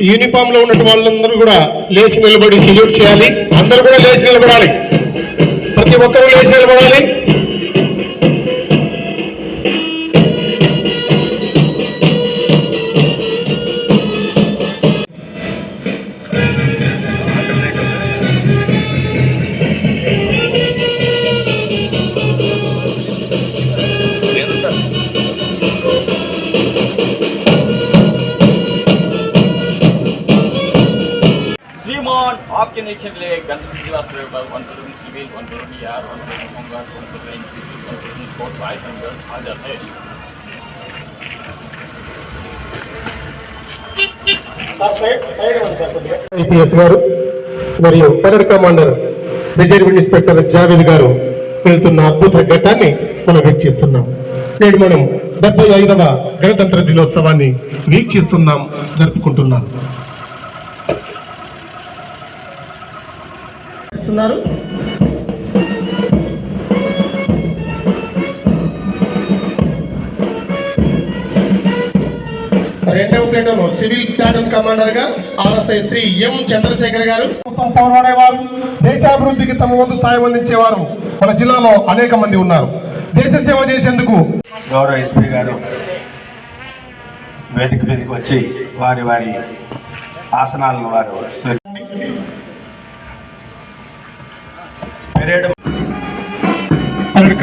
యూనిఫామ్లో ఉన్నటువంటి వాళ్ళందరూ కూడా లేచి నిలబడి సెల్యూట్ చేయాలి. అందరూ కూడా లేచి నిలబడాలి. ప్రతి ఒక్కరూ లేచి నిలబడాలి. డెస్టినేషన్లే గంటల క్లాస్ వంటలు సివిల్ వంటలు బిఆర్ వంటలు హోంగార్డ్ వంటలు ఎన్సీసీ వంటలు స్పోర్ట్స్ బాయ్స్ అండ్ గర్ల్స్ హాజర్ ఐపీఎస్ గారు మరియు parade commander reserve inspector Javed garu వెళ్తున్న అద్భుత ఘట్టాన్ని మనం వీక్షిస్తున్నాం నేడు మనం డెబ్బై ఐదవ గణతంత్ర దినోత్సవాన్ని వీక్షిస్తున్నాం జరుపుకుంటున్నాం. చేస్తున్నారు. రెండవ ప్లేటన్ సివిల్ ప్లాటూన్ కమాండర్గా ఆర్ఎస్ఐ శ్రీ ఎం చంద్రశేఖర్ గారు. కోసం పోరాడేవారు దేశాభివృద్ధికి తమ వంతు సాయం అందించేవారు మన జిల్లాలో అనేక మంది ఉన్నారు. దేశ సేవ చేసేందుకు గౌరవ ఎస్పీ గారు వేదిక మీదకి వచ్చి వారి వారి ఆసనాలను వారు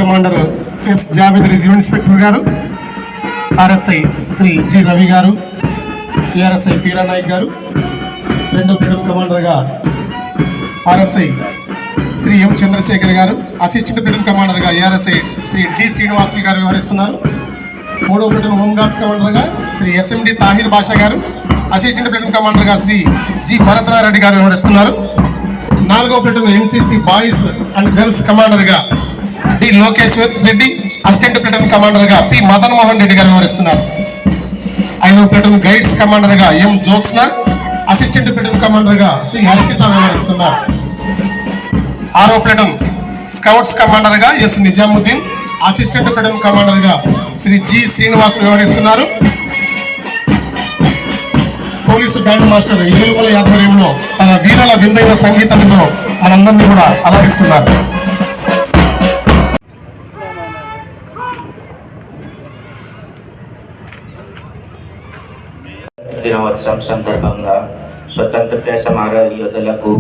commander S Javed regiment inspector గారు. ఆర్ఎస్ఐ శ్రీ జి రవి గారు. ఏఆర్ఎస్ఐ పీరా నాయక్ గారు. రెండో ప్లేటూన్ కమాండర్గా ఆర్ఎస్ఐ శ్రీ ఎం చంద్రశేఖర్ గారు. అసిస్టెంట్ ప్లేటూన్ కమాండర్గా ఏఆర్ఎస్ఐ శ్రీ డి శ్రీనివాసులు గారు వ్యవహరిస్తున్నారు. మూడో ప్లేటూన్ హోంగార్డ్స్ కమాండర్గా శ్రీ ఎస్ఎండి తాహిర్ బాషా గారు. అసిస్టెంట్ ప్లేటూన్ కమాండర్గా శ్రీ జి భరద్రారెడ్డి గారు వ్యవహరిస్తున్నారు. నాలుగో platoon NCC boys and girls కమాండర్గా D Lokeshwar Reddy assistant platoon కమాండర్గా P Madan Mohan Reddy గారు వ్యవహరిస్తున్నారు. ఐదో ప్లటూన్ గైడ్స్ కమాండర్గా ఎం జోత్స్న అసిస్టెంట్ ప్లేటూన్ కమాండర్గా సి హర్షిత వ్యవహరిస్తున్నారు. ఆరో ప్లటూన్ స్కౌట్స్ కమాండర్గా ఎస్ నిజాముద్దీన్ అసిస్టెంట్ ప్లేటూన్ కమాండర్గా శ్రీ జి శ్రీనివాస్ వివరిస్తున్నారు పోలీసు బ్యాండ్ మాస్టర్ ఏలుమల ఆధ్వర్యంలో తన వీరుల విందైన సంగీతంతో మనందరినీ కూడా అలరిస్తున్నారు. దినోత్సవం సందర్భంగా స్వతంత్రత సమర యోధులకు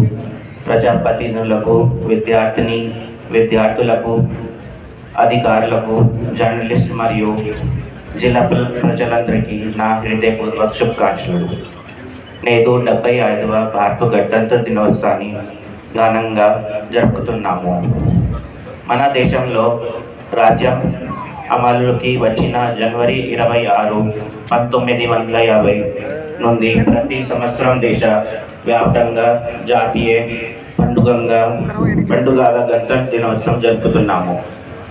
ప్రజాప్రతినిధులకు విద్యార్థిని విద్యార్థులకు అధికారులకు జర్నలిస్ట్ మరియు జిల్లా ప్రజలందరికీ నా హృదయపూర్వక శుభాకాంక్షలు. నేడు డెబ్బై ఐదవ భారత గణతంత్ర దినోత్సవాన్ని ఘనంగా జరుపుతున్నాము. మన దేశంలో రాజ్యం అమలుకి వచ్చిన జనవరి ఇరవై ఆరు పంతొమ్మిది వందల యాభై నుండి ప్రతి సంవత్సరం దేశ వ్యాప్తంగా జాతీయ పండుగంగా పండుగల గణతంత్ర దినోత్సవం జరుపుతున్నాము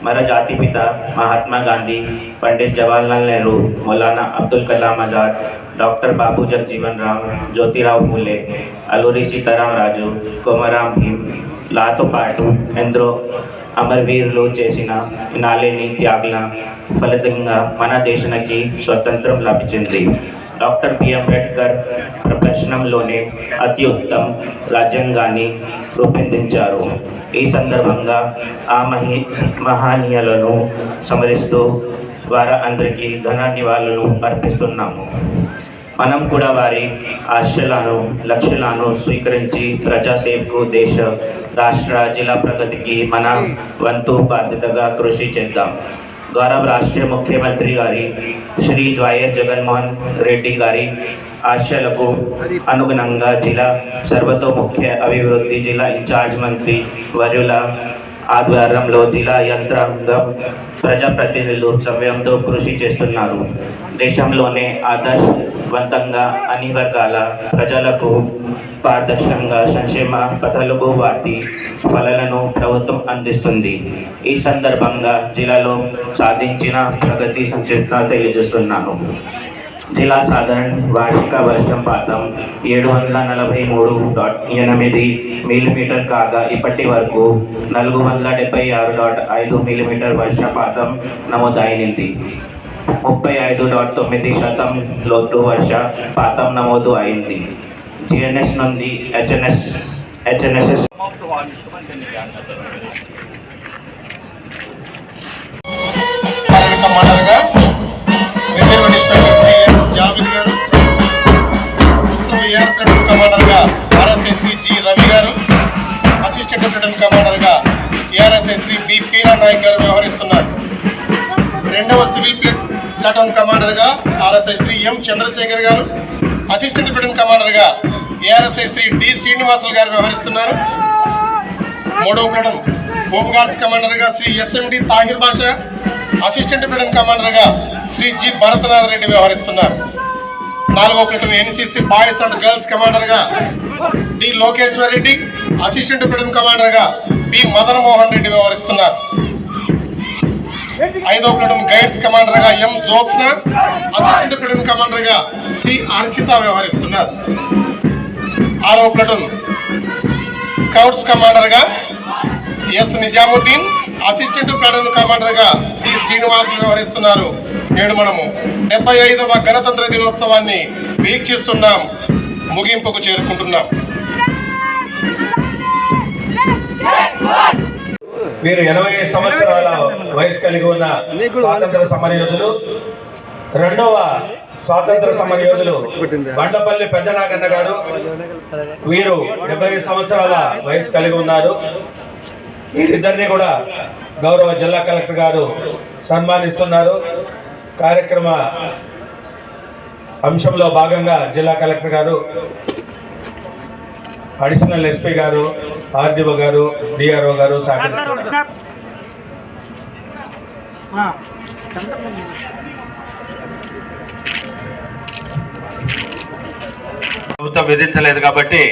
మన జాతిపిత మహాత్మా గాంధీ పండిత్ జవహర్లాల్ నెహ్రూ మౌలానా అబ్దుల్ కలాం ఆజాద్ డాక్టర్ బాబు జగజీవన్ రామ్ జ్యోతిరావు ఫూలే అల్లూరి సీతారాం రాజు కొమరాం భీమ్ లాతో పాటు ఎందరో అమరవీరులు చేసిన నాలేని త్యాగుల ఫలితంగా మన దేశానికి స్వతంత్రం లభించింది. డాక్టర్ బి అంబేద్కర్ ప్రపంచంలోనే అతి ఉత్తమ రాజ్యాంగాన్ని రూపొందించారు. ఈ సందర్భంగా ఆ మహి మహానీయులను స్మరిస్తూ వారందరికీ ఘన నివాళులు అర్పిస్తున్నాము. మనం కూడా వారి ఆశలను లక్ష్యాలను స్వీకరించి ప్రజాసేవకు దేశ రాష్ట్ర జిల్లా ప్రగతికి మన వంతు బాధ్యతగా కృషి చేద్దాం. గౌరవ రాష్ట్ర ముఖ్యమంత్రి గారి శ్రీ ద్వయర్ జగన్మోహన్ రెడ్డి గారి ఆశలకు అనుగుణంగా జిల్లా సర్వతోముఖ్య అభివృద్ధి జిల్లా ఇన్ఛార్జ్ మంత్రి వర్యుల ఆధ్వర్యంలో జిల్లా యంత్రాంగం ప్రజాప్రతినిధులు సమయంతో కృషి చేస్తున్నారు. దేశంలోనే ఆదర్శవంతంగా అన్ని వర్గాల ప్రజలకు పారదర్శకంగా సంక్షేమ పథకాలకు వాటి ఫలాలను ప్రభుత్వం అందిస్తుంది. ఈ సందర్భంగా జిల్లాలో సాధించిన ప్రగతి సంక్షిప్త తెలియజేస్తున్నాను. జిల్లా సాధారణ వార్షిక వర్షపాతం ఏడు వందల నలభై మూడు డాట్ ఎనిమిది మిల్లీమీటర్ కాగా ఇప్పటి వరకు నాలుగు వందల డెబ్బై ఆరు డాట్ ఐదు మిల్లీమీటర్ వర్షపాతం నమోదైనది. ముప్పై ఐదు డాట్ తొమ్మిది శాతం లోతు వర్షపాతం నమోదు అయింది. జిఎన్ఎస్ నుండి హెచ్ఎన్ఎస్ హెచ్ఎన్ఎస్ఎస్ మన కమాండర్గా ఆర్ఎస్ఐ జి రవి గారు అసిస్టెంట్ లెఫ్టినెంట్ కమాండర్గా ఏఆర్ఎస్ఐ బి పీరా నాయక్ గారు వ్యవహరిస్తున్నారు. రెండవ civil plate platoon కమాండర్గా RSI Shri M Chandrashekar garu assistant lieutenant కమాండర్గా ARSI Shri D Srinivasulu గారు వ్యవహరిస్తున్నారు. మూడవ platoon home guards కమాండర్గా Shri SMD Tahir Basha assistant platoon కమాండర్గా Shri G భరతనాథ్ Reddy వ్యవహరిస్తున్నారు. నాలుగో platoon NCC boys and girls కమాండర్గా D Lokeshwar Reddy assistant platoon కమాండర్గా B Madan Mohan Reddy వ్యవహరిస్తున్నారు. ఐదో platoon guides కమాండర్గా M Jyotsna assistant platoon కమాండర్గా C Harshita వ్యవహరిస్తున్నారు. ఆరో ప్లేటన్ స్కౌట్స్ కమాండర్గా ఎస్ నిజాముద్దీన్ అసిస్టెంట్ ప్లాటూన్ కమాండర్గా జి శ్రీనివాస్ వ్యవహరిస్తున్నారు. నేడు మనము డెబ్బై ఐదవ గణతంత్ర దినోత్సవాన్ని వీక్షిస్తున్నాం. ముగింపుకు చేరుకుంటున్నాం. వీరు ఎనభై సంవత్సరాల వయసు కలిగి ఉన్న స్వాతంత్ర సమరయోధులు రెండవ స్వాతంత్ర సమరయోధులు బండపల్లి పెద్దనాగన్న గారు వీరు డెబ్బై సంవత్సరాల వయసు కలిగి ఉన్నారు. వీరిద్దరిని కూడా గౌరవ జిల్లా కలెక్టర్ గారు సన్మానిస్తున్నారు. కార్యక్రమ అంశంలో భాగంగా జిల్లా కలెక్టర్ గారు అడిషనల్ ఎస్పీ గారు ఆర్డీఓ గారు డిఆర్ఓ గారు ప్రభుత్వం విధించలేదు కాబట్టి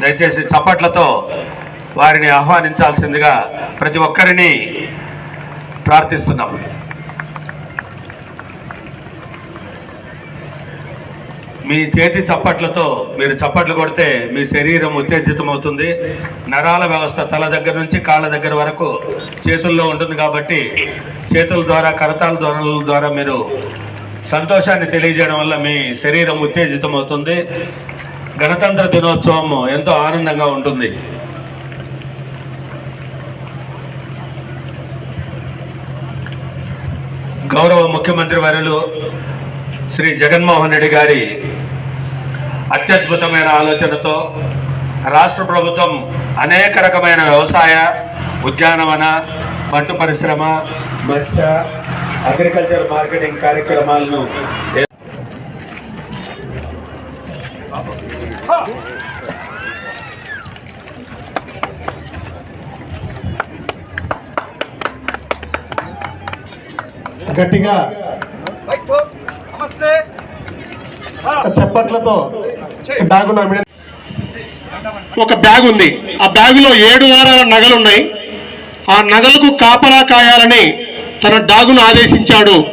దయచేసి చప్పట్లతో వారిని ఆహ్వానించాల్సిందిగా ప్రతి ఒక్కరిని ప్రార్థిస్తున్నాం. మీ చేతి చప్పట్లతో మీరు చప్పట్లు కొడితే మీ శరీరం ఉత్తేజితమవుతుంది. నరాల వ్యవస్థ తల దగ్గర నుంచి కాళ్ళ దగ్గర వరకు చేతుల్లో ఉంటుంది కాబట్టి చేతుల ద్వారా కరతాల ధ్వనుల ద్వారా మీరు సంతోషాన్ని తెలియజేయడం వల్ల మీ శరీరం ఉత్తేజితమవుతుంది. గణతంత్ర దినోత్సవం ఎంతో ఆనందంగా ఉంటుంది. గౌరవ ముఖ్యమంత్రి వర్యులు శ్రీ జగన్మోహన్ రెడ్డి గారి అత్యద్భుతమైన ఆలోచనతో రాష్ట్ర ప్రభుత్వం అనేక రకమైన వ్యవసాయ ఉద్యానవన పట్టు పరిశ్రమ మత్స్య అగ్రికల్చర్ మార్కెటింగ్ కార్యక్రమాలను గట్టిగా నమస్తే. చప్పట్లతో బ్యాగ్ ఒక బ్యాగ్ ఉంది. ఆ బ్యాగులో ఏడు వారాల నగలు ఉన్నాయి ఆ నగలకు కాపలా కాయాలని తన డాగును ఆదేశించాడు.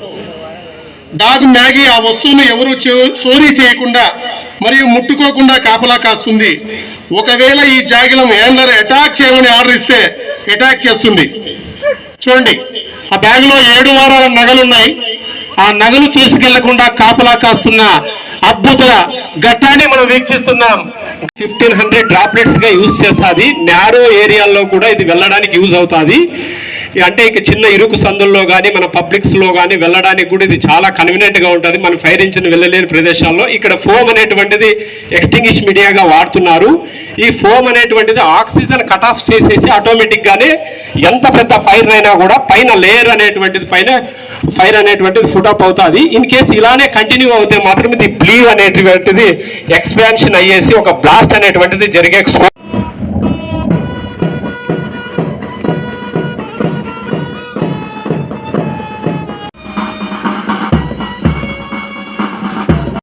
డాగ్ మ్యాగీ ఆ వస్తువును ఎవరు చే- చోరీ చేయకుండా మరియు ముట్టుకోకుండా కాపలా కాస్తుంది. ఒకవేళ ఈ జాగిలం హ్యాండర్ అటాక్ చేయమని ఆర్డర్ ఇస్తే అటాక్ చేస్తుంది. చూడండి. ఆ బ్యాగ్లో ఏడు వారాల నగలున్నాయి. ఆ నగలు తీసుకెళ్ళకుండా కాపలా కాస్తున్న అద్భుత ఘట్టాన్ని మనం వీక్షిస్తున్నాం. ఫిఫ్టీన్ హండ్రెడ్ డ్రాప్లెట్స్గా యూజ్ చేస్తుంది. నేరో ఏరియాల్లో కూడా ఇది వెళ్ళడానికి యూజ్ అవుతుంది. అంటే ఇక చిన్న ఇరుకు సందుల్లో కానీ మన పబ్లిక్స్లో కానీ వెళ్ళడానికి కూడా ఇది చాలా కన్వీనియంట్గా ఉంటుంది. మన ఫైర్ ఇంజిన్ వెళ్ళలేని ప్రదేశాల్లో ఇక్కడ ఫోమ్ అనేటువంటిది ఎక్స్టింగిష్ మీడియాగా వాడుతున్నారు. ఈ ఫోమ్ అనేటువంటిది ఆక్సిజన్ కట్ ఆఫ్ చేసేసి ఆటోమేటిక్గానే ఎంత పెద్ద ఫైర్ అయినా కూడా పైన లేయర్ అనేటువంటిది పైన ఫైర్ అనేటువంటిది ఫుట్ అప్ అవుతుంది. ఇన్ కేసు ఇలానే కంటిన్యూ అవుతే మాత్రం ఇది బ్లీవ్ అనేటువంటిది ఎక్స్పాన్షన్ అయ్యేసి ఒక బ్లాస్ట్ అనేటువంటిది జరిగే